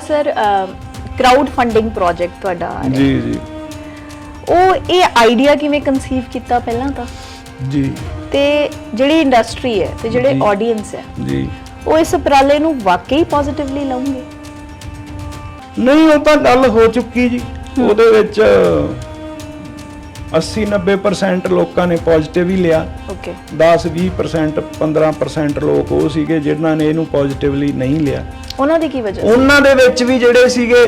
Sir crowd funding project ਤੁਹਾਡਾ ਆ ਰਿਹਾ। ਜੀ ਜੀ। ਉਹ ਇਹ ਆਈਡੀਆ ਕਿਵੇਂ ਕਨਸੀਵ ਕੀਤਾ ਪਹਿਲਾਂ ਤਾਂ? ਜੀ। ਤੇ ਜਿਹੜੀ ਇੰਡਸਟਰੀ ਹੈ ਤੇ ਜਿਹੜੇ। ਆਡੀਅנס ਹੈ ਜੀ। ਉਹ ਇਸ ਉਪਰਾਲੇ ਨੂੰ ਵਾਕਈ ਪੋਜ਼ਿਟਿਵਲੀ ਲਉਂਗੇ ਨਹੀਂ ਉਹ ਤਾਂ ਗੱਲ ਹੋ ਚੁੱਕੀ ਜੀ। ਉਹਦੇ ਵਿੱਚ 80 90% ਲੋਕਾਂ ਨੇ ਪੋਜ਼ਿਟਿਵ ਹੀ ਲਿਆ। ਓਕੇ 10 20% 15% ਲੋਕ ਉਹ ਸੀਗੇ ਜਿਨ੍ਹਾਂ ਨੇ ਇਹਨੂੰ ਪੋਜ਼ਿਟਿਵਲੀ ਨਹੀਂ ਲਿਆ। ਉਹਨਾਂ ਦੀ ਕੀ ਵਜ੍ਹਾ? ਉਹਨਾਂ ਦੇ ਵਿੱਚ ਵੀ ਜਿਹੜੇ ਸੀਗੇ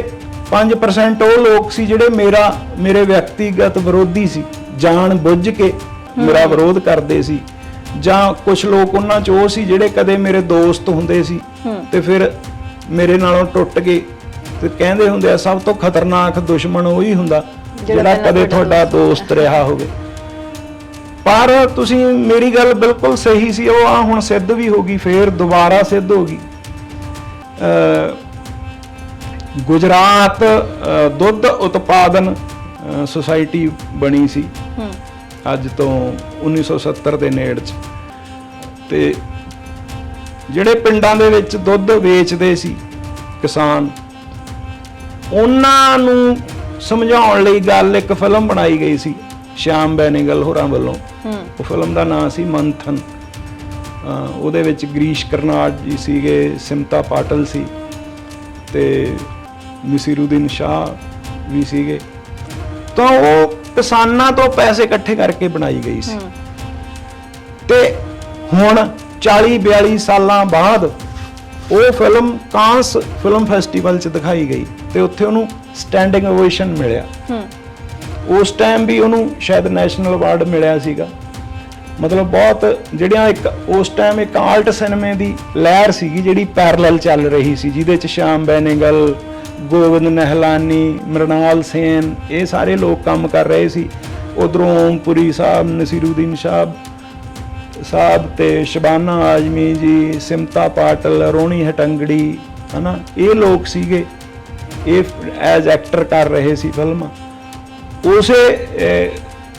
5% ਉਹ ਲੋਕ ਸੀ ਜਿਹੜੇ ਮੇਰਾ ਮੇਰੇ ਵਿਅਕਤੀਗਤ ਵਿਰੋਧੀ ਸੀ। ਜਾਣ ਬੁੱਝ ਕੇ ਮੇਰਾ ਵਿਰੋਧ ਕਰਦੇ ਸੀ। ਜਾਂ ਕੁਝ ਲੋਕ ਉਹਨਾਂ ਚ ਉਹ ਸੀ ਜਿਹੜੇ ਕਦੇ ਮੇਰੇ ਦੋਸਤ ਹੁੰਦੇ ਸੀ ਹੂੰ। ਤੇ ਫਿਰ ਮੇਰੇ ਨਾਲੋਂ ਟੁੱਟ ਗਏ। ਤੇ ਕਹਿੰਦੇ ਹੁੰਦੇ ਆ ਸਭ ਤੋਂ ਖਤਰਨਾਕ ਦੁਸ਼ਮਣ ਉਹੀ ਹੁੰਦਾ ਜਿਹੜਾ ਕਦੇ ਤੁਹਾਡਾ ਦੋਸਤ ਰਿਹਾ ਹੋਵੇ। ਪਰ ਤੁਸੀਂ ਮੇਰੀ ਗੱਲ ਬਿਲਕੁਲ ਸਹੀ ਸੀ ਉਹ ਆ ਹੁਣ ਸਿੱਧ ਵੀ ਹੋ ਗਈ ਫੇਰ ਦੁਬਾਰਾ ਸਿੱਧ ਹੋ ਗਈ। ਗੁਜਰਾਤ ਦੁੱਧ ਉਤਪਾਦਨ ਸੁਸਾਇਟੀ ਬਣੀ ਸੀ। ਅੱਜ ਤੋਂ 1970 ਦੇ ਨੇੜ ਚ। ਤੇ ਜਿਹੜੇ ਪਿੰਡਾਂ ਦੇ ਵਿੱਚ ਦੁੱਧ ਵੇਚਦੇ ਸੀ ਕਿਸਾਨ ਉਹਨਾਂ ਨੂੰ ਸਮਝਾਉਣ ਲਈ ਗੱਲ ਇੱਕ ਫਿਲਮ ਬਣਾਈ ਗਈ ਸੀ ਸ਼ਾਮ ਬੈਨੇਗਲ ਹੋਰਾਂ ਵੱਲੋਂ। ਉਹ ਫਿਲਮ ਦਾ ਨਾਮ ਸੀ ਮੰਥਨ। ਉਹਦੇ ਵਿੱਚ ਗ੍ਰੀਸ਼ ਕਰਨਾਡ ਜੀ ਸੀਗੇ ਸਿਮਤਾ ਪਾਟਲ ਸੀ ਤੇ ਨਸੀਰੁਦੀਨ ਸ਼ਾਹ ਵੀ ਸੀਗੇ। ਤਾਂ ਉਹ ਕਿਸਾਨਾਂ ਤੋਂ ਪੈਸੇ ਇਕੱਠੇ ਕਰਕੇ ਬਣਾਈ ਗਈ ਸੀ। ਤੇ ਹੁਣ 40 42 ਸਾਲਾਂ ਬਾਅਦ ਉਹ ਫਿਲਮ ਕਾਂਸ ਫਿਲਮ ਫੈਸਟੀਵਲ 'ਚ ਦਿਖਾਈ ਗਈ ਤੇ ਉੱਥੇ ਉਹਨੂੰ ਸਟੈਂਡਿੰਗ ਓਵੇਸ਼ਨ ਮਿਲਿਆ। ਹੂੰ। ਉਸ ਟਾਈਮ ਵੀ ਉਹਨੂੰ ਸ਼ਾਇਦ ਨੈਸ਼ਨਲ ਅਵਾਰਡ ਮਿਲਿਆ ਸੀਗਾ। ਮਤਲਬ ਬਹੁਤ ਜਿਹੜੀਆਂ ਇੱਕ ਉਸ ਟਾਈਮ ਇੱਕ ਆਰਟ ਸਿਨੇਮੇ ਦੀ ਲਹਿਰ ਸੀਗੀ ਜਿਹੜੀ ਪੈਰਲਲ ਚੱਲ ਰਹੀ ਸੀ, ਜਿਹਦੇ ਚ ਸ਼ਾਮ ਬੈਨੇਗਲ ਗੋਬਿੰਦ ਨਹਿਲਾਨੀ ਮਰਨਾਲ ਸੇਨ, ਇਹ ਸਾਰੇ ਲੋਕ ਕੰਮ ਕਰ ਰਹੇ ਸੀ। ਉਧਰੋਂ ਓਮਪੁਰੀ ਸਾਹਿਬ, ਨਸੀਰੁਦੀਨ ਸਾਹਿਬ ਸਾਹਿਬ ਤੇ ਸ਼ਬਾਨਾ ਆਜਮੀ ਜੀ, ਸਿਮਤਾ ਪਾਟਲ, ਰੋਣੀ ਹਟੰਗੜੀ, ਹਨਾ, ਇਹ ਲੋਕ ਸੀਗੇ। ਇਹ ਐਜ਼ ਐਕਟਰ ਕਰ ਰਹੇ ਸੀ ਫਿਲਮਾਂ। ਉਸੇ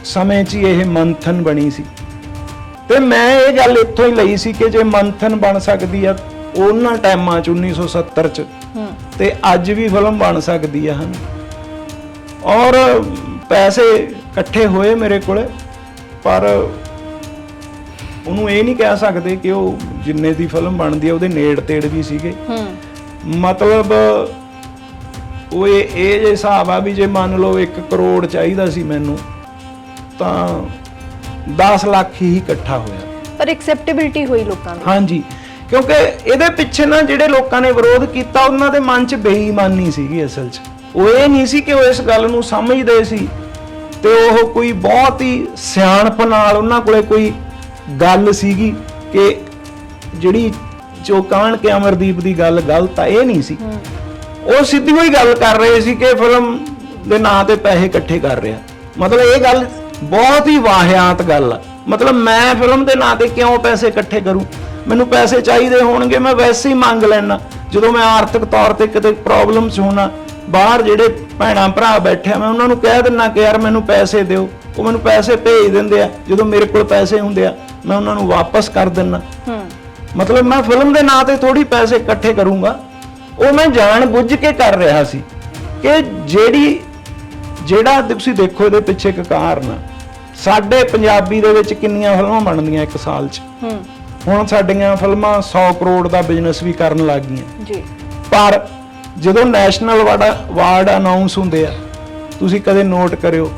ਸਮੇਂ 'ਚ ਹੀ ਇਹ ਮੰਥਨ ਬਣੀ ਸੀ। ਤੇ ਮੈਂ ਇਹ ਗੱਲ ਇੱਥੋਂ ਹੀ ਲਈ ਸੀ ਕਿ ਜੇ ਮੰਥਨ ਬਣ ਸਕਦੀ ਆ ਉਹਨਾਂ ਟਾਈਮਾਂ 'ਚ 1970 'ਚ ਤੇ ਅੱਜ ਵੀ ਫਿਲਮ ਬਣ ਸਕਦੀ ਆ ਹਨ। ਔਰ ਪੈਸੇ ਇਕੱਠੇ ਹੋਏ ਮੇਰੇ ਕੋਲੇ ਪਰ ਉਹਨੂੰ ਇਹ ਨਹੀਂ ਕਹਿ ਸਕਦੇ ਕਿ ਉਹ ਜਿੰਨੇ ਦੀ ਫਿਲਮ ਬਣਦੀ ਆ ਉਹਦੇ ਨੇੜ ਤੇੜ ਵੀ ਸੀਗੇ। ਮਤਲਬ ਉਹ ਇਹ ਇਹ ਜੇ ਹਿਸਾਬ ਆ ਵੀ ਜੇ ਮੰਨ ਲਓ 1 ਕਰੋੜ ਚਾਹੀਦਾ ਸੀ ਮੈਨੂੰ ਤਾਂ 10 ਲੱਖ ਹੀ ਇਕੱਠਾ ਹੋਇਆ। ਪਰ ਐਕਸੈਪਟੇਬਿਲਟੀ ਹੋਈ ਲੋਕਾਂ ਦੀ। ਹਾਂਜੀ ਕਿਉਂਕਿ ਇਹਦੇ ਪਿੱਛੇ ਨਾ ਜਿਹੜੇ ਲੋਕਾਂ ਨੇ ਵਿਰੋਧ ਕੀਤਾ ਉਹਨਾਂ ਦੇ ਮਨ 'ਚ ਬੇਈਮਾਨੀ ਸੀਗੀ ਅਸਲ 'ਚ। ਉਹ ਇਹ ਨਹੀਂ ਸੀ ਕਿ ਉਹ ਇਸ ਗੱਲ ਨੂੰ ਸਮਝਦੇ ਸੀ ਤੇ ਉਹ ਕੋਈ ਬਹੁਤ ਹੀ ਸਿਆਣਪ ਨਾਲ ਉਹਨਾਂ ਕੋਲੇ ਕੋਈ ਗੱਲ ਸੀਗੀ ਕਿ ਜਿਹੜੀ ਜੋ ਕਾਣ ਕੇ ਅਮਰਦੀਪ ਦੀ ਗੱਲ ਗਲਤ ਆ ਇਹ ਨਹੀਂ ਸੀ। ਉਹ ਸਿੱਧੀ ਹੋਈ ਗੱਲ ਕਰ ਰਹੇ ਸੀ ਕਿ ਫਿਲਮ ਦੇ ਨਾਂ ਤੇ ਪੈਸੇ ਇਕੱਠੇ ਕਰ ਰਿਹਾ। ਮਤਲਬ ਇਹ ਗੱਲ ਬਹੁਤ ਹੀ ਵਾਹਿਆਤ ਗੱਲ। ਮਤਲਬ ਮੈਂ ਫਿਲਮ ਦੇ ਨਾਂ ਤੇ ਕਿਉਂ ਪੈਸੇ ਇਕੱਠੇ ਕਰੂੰ? ਮੈਨੂੰ ਪੈਸੇ ਚਾਹੀਦੇ ਹੋਣਗੇ ਮੈਂ ਵੈਸੇ ਹੀ ਮੰਗ ਲੈਣਾ ਜਦੋਂ ਮੈਂ ਆਰਥਿਕ ਤੌਰ ਤੇ ਕਿਤੇ ਪ੍ਰੋਬਲਮ 'ਚ ਹੋਣਾ ਬਾਹਰ ਜਿਹੜੇ ਭੈਣਾਂ ਭਰਾ ਬੈਠੇ ਮੈਂ ਉਹਨਾਂ ਨੂੰ ਕਹਿ ਦਿੰਨਾ ਕਿ ਯਾਰ ਮੈਨੂੰ ਪੈਸੇ ਦਿਓ। ਉਹ ਮੈਨੂੰ ਪੈਸੇ ਭੇਜ ਦਿੰਦੇ ਆ ਜਦੋਂ ਮੇਰੇ ਕੋਲ ਪੈਸੇ ਹੁੰਦੇ ਆ ਮੈਂ ਉਹਨਾਂ ਨੂੰ ਵਾਪਸ ਕਰ ਦਿੰਨਾ। ਮਤਲਬ ਮੈਂ ਫਿਲਮ ਦੇ ਨਾਂ ਤੇ ਥੋੜੀ ਪੈਸੇ ਇਕੱਠੇ ਕਰੂੰਗਾ। ਉਹ ਮੈਂ ਜਾਣ ਬੁੱਝ ਕੇ ਕਰ ਰਿਹਾ ਸੀ ਕਿ ਜਿਹੜੀ ਜਿਹੜਾ ਤੁਸੀਂ ਦੇਖੋ ਇਹਦੇ ਪਿੱਛੇ ਇੱਕ ਕਾਰਨ। ਸਾਡੇ ਪੰਜਾਬੀ ਦੇ ਵਿੱਚ ਕਿੰਨੀਆਂ ਫਿਲਮਾਂ ਬਣਦੀਆਂ ਇੱਕ ਸਾਲ 'ਚ? ਹੂੰ। ਹੁਣ ਸਾਡੀਆਂ ਫਿਲਮਾਂ 100 ਕਰੋੜ ਦਾ ਬਿਜ਼ਨਸ ਵੀ ਕਰਨ ਲੱਗ ਗਈਆਂ। ਜੀ। ਪਰ ਜਦੋਂ ਨੈਸ਼ਨਲ ਅਵਾਰਡ ਅਨਾਉਂਸ ਹੁੰਦੇ ਆ ਤੁਸੀਂ ਕਦੇ ਨੋਟ ਕਰਿਓ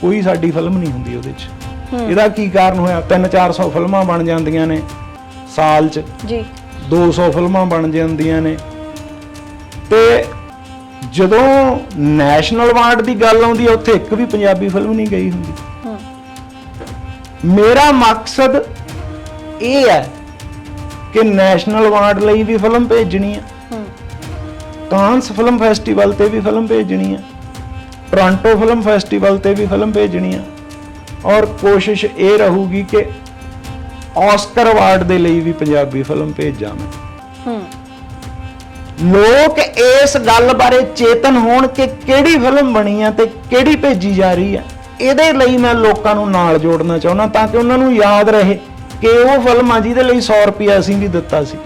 ਕੋਈ ਸਾਡੀ ਫਿਲਮ ਨਹੀਂ ਹੁੰਦੀ ਉਹਦੇ 'ਚ। ਇਹਦਾ ਕੀ ਕਾਰਨ ਹੋਇਆ? 3-400 ਫਿਲਮਾਂ ਬਣ ਜਾਂਦੀਆਂ ਨੇ ਸਾਲ 'ਚ। ਜੀ। 200 ਫਿਲਮਾਂ ਬਣ ਜਾਂਦੀਆਂ ਨੇ। ਤੇ ਜਦੋਂ ਨੈਸ਼ਨਲ ਅਵਾਰਡ ਦੀ ਗੱਲ ਆਉਂਦੀ ਹੈ ਉੱਥੇ ਇੱਕ ਵੀ ਪੰਜਾਬੀ ਫਿਲਮ ਨਹੀਂ ਗਈ ਹੁੰਦੀ। ਮੇਰਾ ਮਕਸਦ ਇਹ ਹੈ ਕਿ ਨੈਸ਼ਨਲ ਅਵਾਰਡ ਲਈ ਵੀ ਫਿਲਮ ਭੇਜਣੀ ਹੈ। ਕਾਂਸ ਫਿਲਮ ਫੈਸਟੀਵਲ ਤੇ ਵੀ ਫਿਲਮ ਭੇਜਣੀ ਹੈ ਟੋਰਾਂਟੋ ਫਿਲਮ ਫੈਸਟੀਵਲ ਤੇ ਵੀ ਫਿਲਮ ਭੇਜਣੀ ਹੈ ਔਰ ਕੋਸ਼ਿਸ਼ ਇਹ ਰਹੂਗੀ ਕਿ ਆਸਕਰ ਅਵਾਰਡ ਦੇ ਲਈ ਵੀ ਪੰਜਾਬੀ ਫਿਲਮ ਭੇਜਾਂ ਮੈਂ। ਲੋਕ ਇਸ ਗੱਲ ਬਾਰੇ ਚੇਤਨ ਹੋਣ ਕਿ ਕਿਹੜੀ ਫਿਲਮ ਬਣੀ ਆ ਤੇ ਕਿਹੜੀ ਭੇਜੀ ਜਾ ਰਹੀ ਆ। ਇਹਦੇ ਲਈ ਮੈਂ ਲੋਕਾਂ ਨੂੰ ਨਾਲ ਜੋੜਨਾ ਚਾਹੁੰਦਾ ਤਾਂ ਕਿ ਉਹਨਾਂ ਨੂੰ ਯਾਦ ਰਹੇ ਕਿ ਉਹ ਫਿਲਮ ਆ ਜਿਹਦੇ ਲਈ 100 ਰੁਪਏ ਅਸੀਂ ਵੀ ਦਿੱਤਾ ਸੀ।